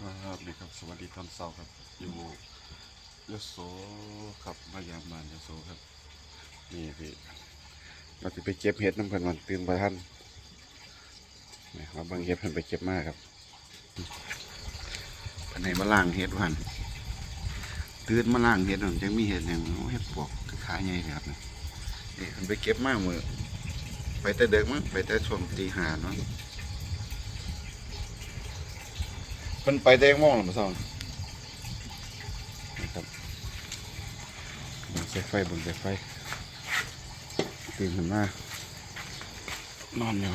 ครับนี่ครับสวัสดีตอนเช้าครับ อยู่ยโสครับมายามมานยโสครับ นี่พี่เราจะไปเก็บเห็ดน้ำเพิ่นก่อนตื่นไปท่านนี่มาเบิ่งเห็ดเพิ่นไปเก็บมากครับเพิ่นให้มาล่างเห็ดวันตื่นมาล่างเห็ดนั่นจังมีเห็ดอย่างเห็ดปวกขาใหญ่เลยครับนี่นี่เพิ่นไปเก็บมากมือไปแต่เด็กมั้งไปแต่ช่วงตีห้าเนาะ มันไปแดงม่องหรือเปล่านะครับบนสายไฟบนสายไฟตื่นขึ้นมานอนอยู่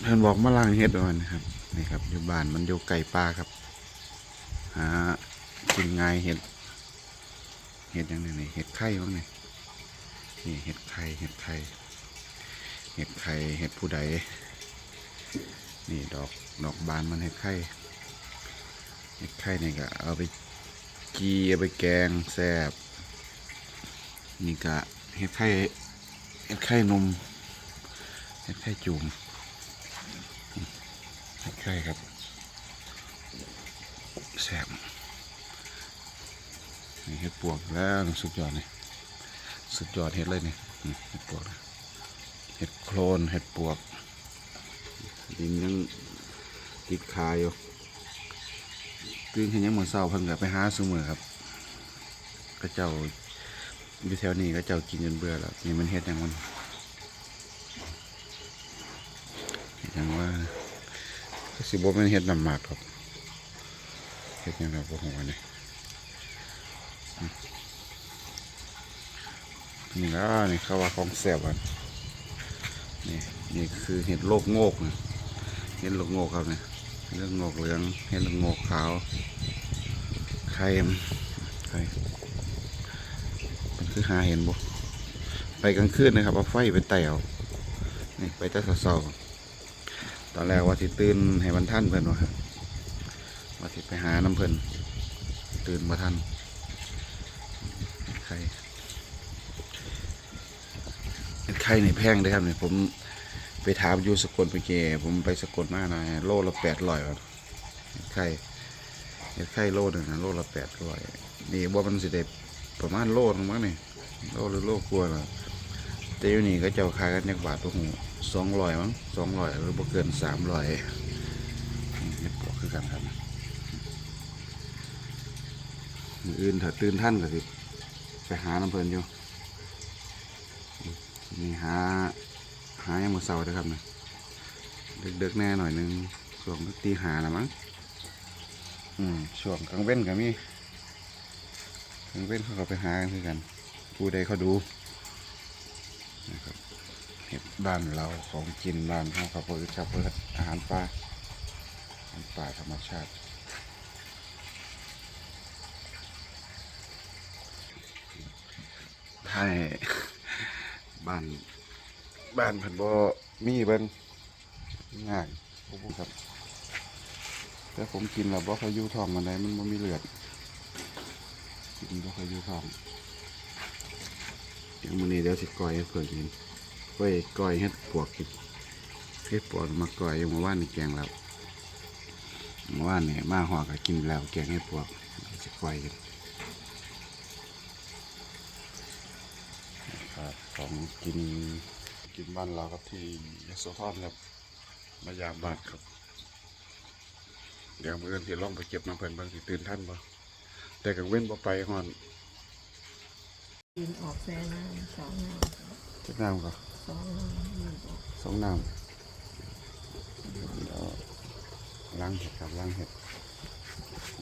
เพื่อนบอกมาล้างเห็ดด้วยนะครับนี่ครับอยู่บ้านมันอยู่ไก่ปลาครับหากินง่ายเห็ดเห็ดอยังไงนี่เห็ดไข่บ้างนี่นี่เห็ดไข่เห็ดไข่ เห็ดไข่เห็ดผู้ใด นี่ดอกดอกบานมันเห็ดไข่เห็ดไข่นี่ก็เอาไปกีเอาไปแกงแซ่บนี่ก็เห็ดไข่เห็ดไข่นมเห็ดไข่จุ่มเห็ดไข่ครับแซ่บนี่เห็ดปวกแล้วสุดยอดเลยสุดยอดเห็ดเลยเนี่ยนี่เห็ดปวกนะ เห็ดโคลนเห็ดปวก ดินยังติดคายอยู่ตื่นขึ้นยังเหมือนเศร้าเพิ่นกับไปหาสมือครับก็เจ้าอยู่แถวนี้ก็เจ้ากินจนเบื่อแล้วนี่มันเห็ดยังมันเฮ็ดหยังว่าก็สิบ่แม่นเห็ดน้ำหมากครับเห็ดยังครับบ่ฮู้อันนี้อืมนี่แล้วนี่เขาว่าของแซ่บอัน นี่นี่คือเห็ดโลกโงกนะเห็ดโลกโงกครับเนี่ยเรื่องโงกเหลืองเห็ดโลกโงกขาวไข่มไข่มันคือหาเห็นบ่ไปกลางคืนนะครับเอาไฟไปไต่เอานี่ไปแต่เสาๆตอนแรกว่าสิตื่นให้มันท่านเพิ่นว่าว่าสิไปหาน้ำเพิ่นตื่นมาท่านไข่ ไข่ในแพงเลยครับเนี่ยผมไปถามอยู่สกลไปเกผมไปสกลมาหน่อยโลละแปดร้อยครับไข่เห็ดไข่โลหนึ่งนะโลละแปดร้อยนี่ว่ามันสิได้ประมาณโลนึงมั้งนี่โลหรือโลกลัวาละแต่อยู่นี่ก็เจ้าขายกันยักบาทตัวหูสองร้อยมั้งสองร้อยหรือบ่เกินสามร้อยเห็ดปวกคือกันครับออื่นถ้าตื่นท่านก็สิไปหาน้ำเพลินอยู่ นี่หาหายังมือเสาร์นะครับนะเด็กๆแน่หน่อยหนึงช่วงตีหาละมั้งอืมช่วงกลางเว้นก็มีกลางเว้นเขาก็ไปหากันคือกัน ผู้ใดเขาดูนะครับเห็ดบ้านเราของกินบ้านเขาเขาเปิดครับเปิดอาหารป่าอาหารป่าธรรมชาติให้ บ้าน บ้านเพิ่นบ่มีเบิ่งง่ายพวกผมครับ แต่ผมกินแล้วบ่ค่อยอยู่ท้องมันไดมันบ่มีเลือดกินบ่ค่อยอยู่ท้องเดี๋ยวมื้อนี้เดี๋ยวสิก้อยให้เพิ่นกินก้อยก้อยเฮ็ดปวกกินเฮ็ดปวกมาก้อยอยู่เมื่อวานนี่แกงแล้วเมื่อวานนี่มาหอก็กินแล้วแกงเฮ็ดปวกเดี๋ยวสิก้อยกัน ครับ ของกินกินบ้านเราครับที่ยโสธรครับมายามบ้านครับ เดี๋ยวมื่ออื่นที่ล่องไปเก็บน้ำเพลินบางสิตื่นท่านบ่แต่กังเว้นบ่ไปฮอนยืนออกแซ่น้ำสองน้เจ็บน้ำก็ำสองน้ำยืนออกสองน้ำเดี๋ยวล้างเห็ดครับล้างเห็ด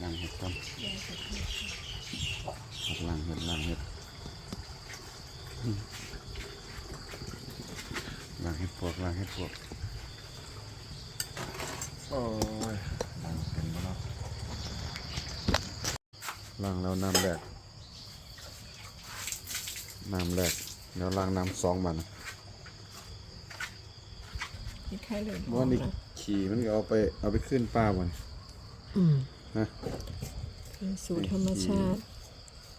ล้างเห็ดก่อนแยกกันครับล้างเห็ดล้างเห็ดอืม ล้างเห็ดพวกล้างเห็ดพวกโอ้ยล้างเป็นบ่เนาะล้างแล้วน้ำแรกน้ำแรกแล้วล้างน้ำสองมันที่ไข่เลยว่านี่ขี่มันก็เอาไปเอาไปขึ้นป้ามันอืมฮะคือสู่ธรรมชาติ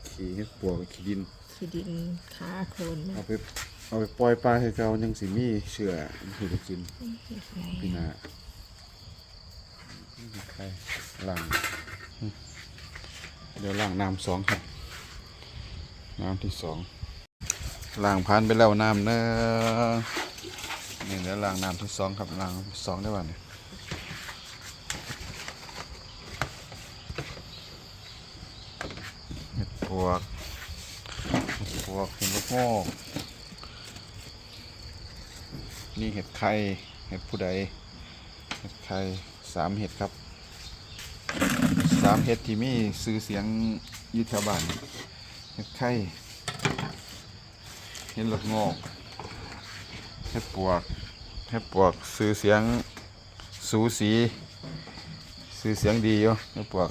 ขี่ให้ปวกขี่ดิน ขี้ดินขาโคลนเอานะไปเอาเอาไปปล่อยปลาให้เก่ายังสิมีเชื่อสิได้กินพี่นาไปล้างอืมเดี๋ยวล้างน้ำสองครับ น้ำที่สองล้างพันไปแล้วน้ำเนอะนี่เดี๋ยวล้างน้ำที่สองครับล้างสองได้ป่ะเนี่ยเห็ดปวกเห็ดป วกเห็ดลูกโงกนี่เห็ดไข่ เห็ดผู้ใด เห็ดไข่สามเห็ดครับสามเห็ดที่มีซื้อเสียงอยุทธบานเห็ดไข่ เห็ดหลูกโงกเห็ดปวก เห็ดปวกซื้อเสียงสูสี ซื้อเสียงดีอยู่ เห็ดปวก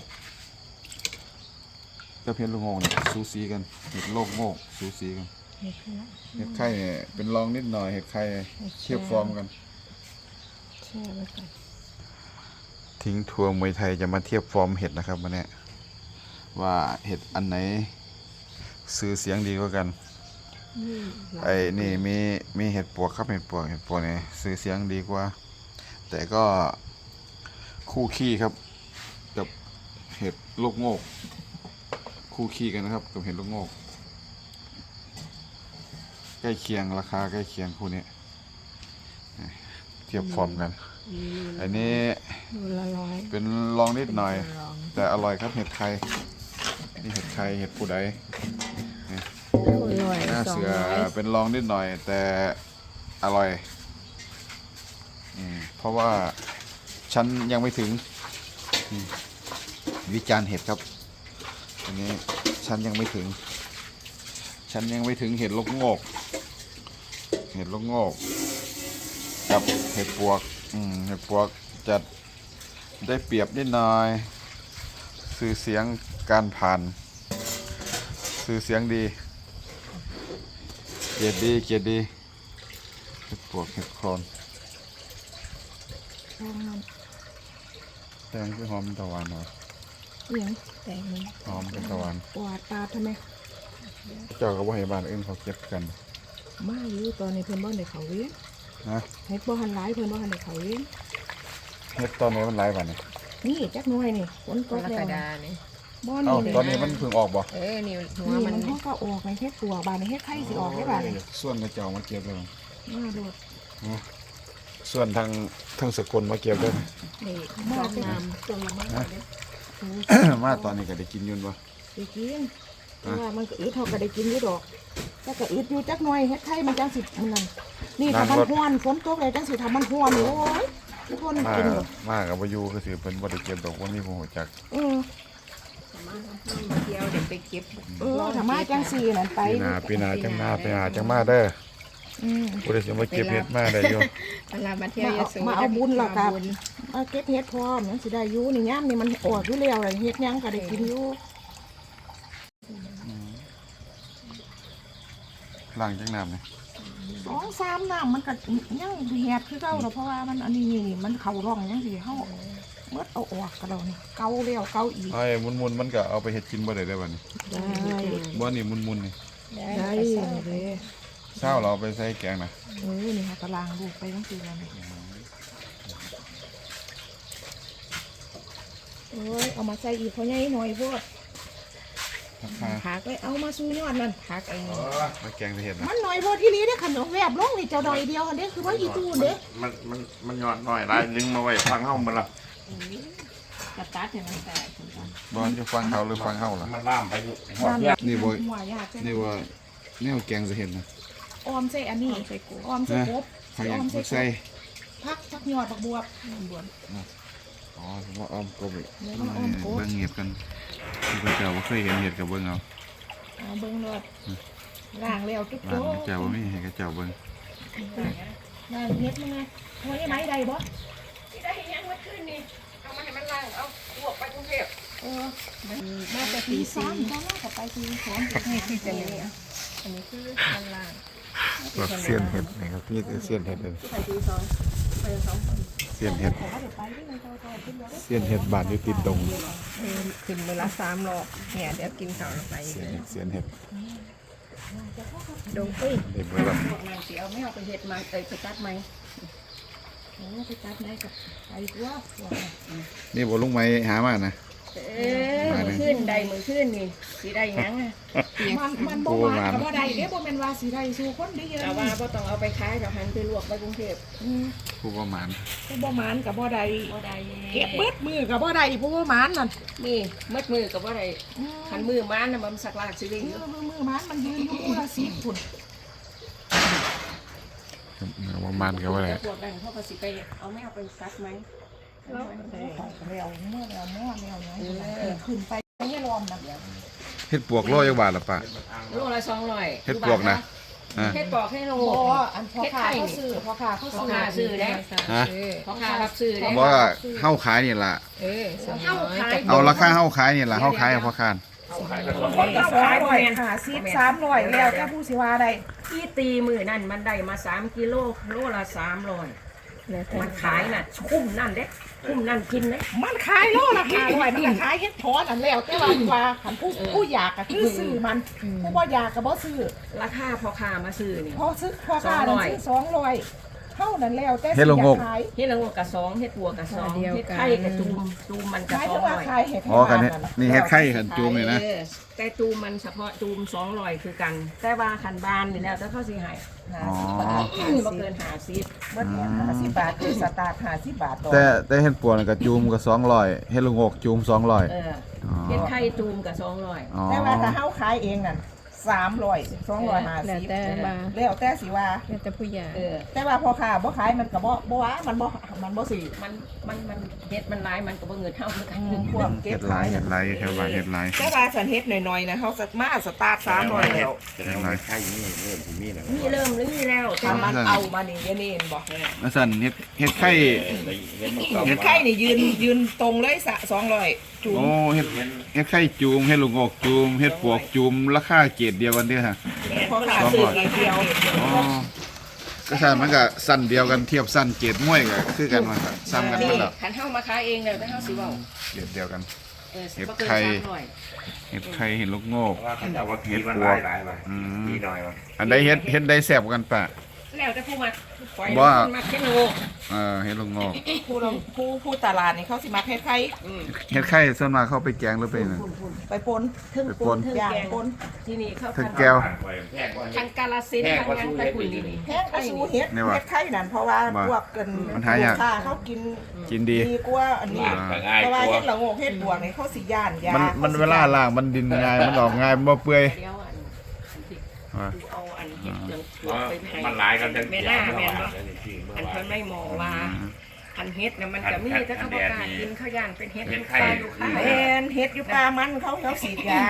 ก็เพี้ยนลูกโงกเนี่ยสูสีกันเห็ดโลกโงกสูสีกันเห็ดละเห็ดไข่เนี่ยเป็นรองนิดหน่อยเห็ดไข่เทียบฟอร์มกันแช่ไว้ก่อนทิ้งทัวร์มวยไทยจะมาเทียบฟอร์มเห็ดนะครับวันนี้ว่าเห็ดอันไหนซื้อเสียงดีกว่ากันนี่หลายไอ้นี่มีมีเห็ดปวกครับเห็ดปวกเห็ดปวกเนี่ยซื้อเสียงดีกว่า แต่ก็คู่ขี้ครับ กับเห็ดลูกโงก คู่ขี้กันนะครับกับเห็ดลูกโงกใกล้เคียงราคาใกล้เคียงคู่นี้เทียบฟอร์มกัน อันนี้ดูละร้อยเป็นรองนิดหน่อยลองแต่อร่อยครับเห็ดไข่นี่เห็ดไข่เห็ดผู้ใดอร่อยหน้าสองเสือร้อยเป็นรองนิดหน่อย แต่อร่อยอืมเพราะว่าฉันยังไม่ถึงอืมวิจารณ์เห็ดครับ อันนี้ฉันยังไม่ถึงฉันยังไม่ถึงเห็ดลกโงกเห็ดลกโงกกับเห็ดปวก อืม เห็ดปวกจะได้เปรียบนิดหน่อย สื่อเสียงการผ่าน สื่อเสียงดี เกียรติดี เกียรติดี เห็ดปวกเห็ดโครนช่างมันแตงคือหอมตะวันหน่อย เอียงแต่มันหอมเป็นตะวันปวดตาทำไมเจ้าก็บ่ให้บ้านอื่นเขาเก็บกัน มาอยู่ตอนนี้เพิ่นบ่ได้เขาเวียนนะเฮ็ดบ่หันหลายเพิ่นบ่หันได้เขาเวียนเฮ็ดตอนนี้มันหลายวันนี่นี่จักหน่วยนี่ฝนตกกรแล้กวฎาเนี่ยบ่เอ้านี่ตอนนี้มันเพิ่งออกบ่เออนี่หัวนี่มัมันนเฮาก็ออกในเฮ็ดตัวบานในเฮ็ดไข่สิออกได้บาดนี่ส่วนกระเจ้ามาเก็บเลยมาโดดส่วนทางทางสกลมาเก็บเลยนี่มาดอกเป็นน้ตัวละมาฮะ มาตอนนี้ก็ได้กินอยุ่นบ่ ได้กินแต่ว่ามันก็อึดเฮาก็ได้กินอยู่ดอกแต่ก็อึดอยู่จักหน่อยเฮ็ดไข่มันจังสิมันนั่นนี่ถ้ามันฮ้อนฝนตกเลยจังสิถ้ามันฮ้อนนี่โอ้ยทุกคนมากินบ่มากับบ่อยู่ก็สิเพิ่นบ่ได้เก็บดอกว่ามีผู้รู้จักเออำมาเที่ยวเดี๋ยวไปเก็บเออถ้ามาจังสี่นั่นไปปีหน้าปีหน้าจังมาไปหาจังมาเด้อ อืมบ่ได้สิมาเก็บเฮ็ดมาได้อยู่เวลามาเที่ยวยโสมาเอาบุญเหรอครับมาญมาเก็บเฮ็ดพร้อมนั่นสิได้อยู่นี่ย่ามนี่มันออกอยู่แล้วเลยเฮ็ดหยังก็ได้กินอยู่ล้างจังน้ำนี่สองสามน้ำมันก็ยังแหดคือเก่าเนาะเพราะว่ามันอันนี้นี่มันเข้าร่องจังซี่เฮาเมื่อเอาออกก็แล้วนี่เกาแล้วเกาอีกไอ้มุนๆมันก็เอาไปเฮ็ดกินบ่ได้เด้อบัดนี้ได้บ่นี่มุนๆนี่ได้ได้ไปเลใส่ย เช้าเราเอาไปใส่แกงนะเออนี่ค่ะกำลังลูกไปจังซี่แล้วนี่โอ้ยเอามาใส่อีกเพราะใหญ่หน่อยโพดราคาผักเลยเอามาสู้ยอดนั่นพักเองมาแกงจะเห็ดนะมันหน่อยโพดที่นี้ได้อขนมแวบลงนี่เจ้าดอยเดียวกันเด้อคือว่าอีตู้เด้อมันมันมันหยอดหน่อยลายนึงมาไว้ฟังเข้ามันละกระตัดเนี่ยมันแตกบอลจะฟังเขาหรือฟังเขาล่ะมันล่ามไปหอดเนี่ยนี่บ่หัวยากใช่ไหมนี่ว่านี่ว่าแกงจะเห็ดนะ ออมใส่อันนี้ใส่กบออมใส่กบผักหยังออมผักใส่ใส่ผักผักหยอดผักบวบ อ๋อผมว่าอ้อมกบอีกเดี๋ยวต้องอ้อมกบ เบิ่งเห็ดกันที่พระเจ้าว่าเคยเห็นเห็ดกับเบิ่งเอาเอาเบิ้งเลยล้างแล้วจุ๊บบ้านโจ๊พระเจ้าว่าไม่เห็นกับเจ้าเบิ่งล้างเฮ็ดยังไงเอาไอ้ไม้ใดบ่ได้ยังมาขึ้นนี่เอามาให้มันล้างเอาบวกไปกรุงเทพเออมาแต่ตีตีสาสามมตอนแรกก็ไปตีสองนี่คือจะนี่อะอันนี้คือมันล้าง แบบเสี้ยนเห็ดนี่ครับนี่คือเสี้ยนเห็ดเลยไปตีสองไปสองคนเสี้ยนเห็ดขอเดี๋ยวไปที่มันเจ้าๆขึ้นรถเสี้ยนเห็ดบ้านอยู่ติดดงเออขึ้นเวลาสามรอบเนี่ยเดี๋ยวกินข้าวแล้วไปเสี้ยนเห็ดเสี้ยนเห็ดดงปุ้ยเด็กเบิดละพวกนั้นสิเอาไม่เอาไปเฮ็ดมาเอ้ยไปตัดไหมโอ้ไปตัดได้กับไปตัวตัวนี่บ่ลุงไม้หามานะ เออมือขึ้นได้มือขึ้นนี่สิได้หยังอะมันมันบ่หวานกับบ่ได้เด้บ่แม่นว่าสิได้สู่คนได้เยอะแต่ว่าบ่ต้องเอาไปขายดอกหันไปลวกไปกรุงเทพอืมผู้ประมาณผู้บ่หมานกับบ่ได้บ่ได้เก็บเบิดมือกับบ่ได้ผู้บ่หมานนั่นนี่มัดมือก็บ่ได้อืมคันมือมันน่ะมันสักลากสิได้มือยู่อมือมือหมานมันยืนอยู่ผู้ละ10พุ่นประมาณก็ว่าได้พวกนั้นเขาก็สิไปเอาไม่เอาไปซักไหม แล้วแล้วเมื่อแล้วเมื่อแล้วหยังขึ้นไปไม่รอมนั่นแหละเฮ็ดปวกโลจักบาทละป่ะโลละสองร้อยเฮ็ดปวกนะอ่าเฮ็ดปอกให้โลบ่อันพ่อค้าเขาซื้อพ่อค้าเขาพ่อซื้อค้าซื้อแล้วฮะพ่อค้ารับซื้อแล้วบ่ว่าเฮาขายนี่ล่ะ เออเฮาขายเอาราคาเฮาขายนี่ล่ะเฮาขายให้พ่อค้านคนก็สองร้อยห้าสิบสามร้อยแล้วแต่ผู้สิว่าได้ที่ตีมือนั่นมันได้มาสามกิโลโลละสามร้อยมันขายน่ะคุ้มนั่นเด้ คุ้มนั่นกินเด้มันขายโลละห้าร้อยมันก็ขายเฮ็ดทอนอันแล้วแต่ว่าว่าคันผู้ผู้อยากก็คือซื้อมันผู้บ่อยากก็บ่ซื้อราคาพ่อค้ามาซื้อนี่พอซื้อพ่อค้านั่นซื้อสองร้อย เท่านั้นแล้วแต่เฮ็ดละงกขายเฮ็ดละงกกะสองเฮ็ดบัวกะสองเฮ็ดไข่กะตูมตูมมันกะขายสอแต่งว่าร้อยขายเฮ็ดอ๋อกันนี่นี่เฮ็ดไข่ขันจูงนี่นะเออแต่ตูมมันเฉพาะตูมสองร้อยคือกัน แต่ว่าคันบานนี่แล้วแต่เขาสิให้อ๋อบ่เกินห้าสิบเบิดเนี่ยห้าสิบบาทคือสตาร์ทห้าสิบบาทต่อแต่แต่เฮ็ดปวกนี่ก็จูมก็200เฮ็ดลูกงกจูม200เอออ๋อเฮ็ดไข่ตูมกะสองร้อย อ๋อ แต่ว่าถ้าเฮาขายเองนั่น สามร้อยสองร้อยห้าแล้วสิบแต่มาแล้วแต่สิว่า แล้วแต่ผู้ใหญ่เออ แต่ว่าพอค้าบ่ขายมันก็บ่บ่ว่ามันบ่มันบ่สิมันมันมันเฮ็ดมันหลายมันก็บ่เงินเท่าคือกันพวกเก็เฮ็บดหลาขายยเฮ็ดหลายแค่ว่าเฮ็ดหลาย แต่ว่าสันเฮ็ดหน่อยๆนะเขาสัมาสตาร์ทสามร้อยแล้วแสดงว่าไข่นี่เริ่มที่มีแล้วนี่เริ่มหรือนี่แล้วแต่ถ้าว่ามันเอามานี่เดี๋ยวนี่เห็นบ่แล้วสั่นเฮ็ดเฮ็ดไข่เฮ็ดไข่นี่ยืนยืนตรงเลยสะสองร้อย จุ่มโอ้เฮ็ดเฮ็ดไข่จูมเฮ็ดลูกงกจูมเฮ็ดปวกจูมราคาเกรดเดียวกันเด้อฮะ พอขาซื้อเดียวอ๋อก็สั่นมันก็สั้นเดียวกันเทียบสั้นเกรดมวยก็คือกันมันก็ซ้ำกันนี่มันแล้วคันเฮามาขายเองแล้วแต่เฮาสิเว้าเกรดเดียวกัน เออเฮ็ดบ่เกินไข่สามร้อยเฮ็ดไข่เฮ็ดลูกโงกว่าเขาจะเอาว่ากีมันหลายหลายไปอืมกีหน่อยว่ะอันใดเฮ็ดเฮ็ดได้แซ่บกว่ากันปะแล้วแต่ผู้มา ปล่อยบ่มันมาเฮ็ดโลเออเฮ็ดลูกโงกผู้ลงผู้ผู้ตลาดนี่เขาสิมาเฮ็ดไข่อืมเฮ็ดไข่ส่วนมากเข้าไปแกงหรือไปนั่นไปปนถึงไปปูปนนถึงย่างแกงปนที่นี่เขาถึงทำแก้วปล่อยแพงกว่าทางกาลสินธุ์ทางยังตะกุนนี่นี่แห้งก็สู้เฮ็ดนี่ว่ะเฮ็ดไข่นั่นเพราะว่าว่าพวกกันมันหายาก ลูค้เขากินกินดี ดีกว่าอันนี้แต่ง่ายเพราะว่ากว่าเฮ็ดละโงกเฮ็ดบวกนี่เขาสิย่านยามันมัมันเวลาล้างมันดินง่ายมันออกง่ายมันบ่เปื่อยเดี๋ยวอันอันที่ว่าดูเอา ไปให้มันหลายกันจังแม่เกี่ยล่าวเมื่อแม่นวาบ่นนี่ที่เมื่ออันวาเพิ่นน ไม่มองว่า อันเฮ็ดน่ะมันก็มีแต่เขาบ่กล้ากินเขาย่านเป็นเฮ็ดเฮ็ดลูกไข่ ปลาลูกค้าแม่นเฮ็ดอยู่ป่ามันเขาเขาสีดยา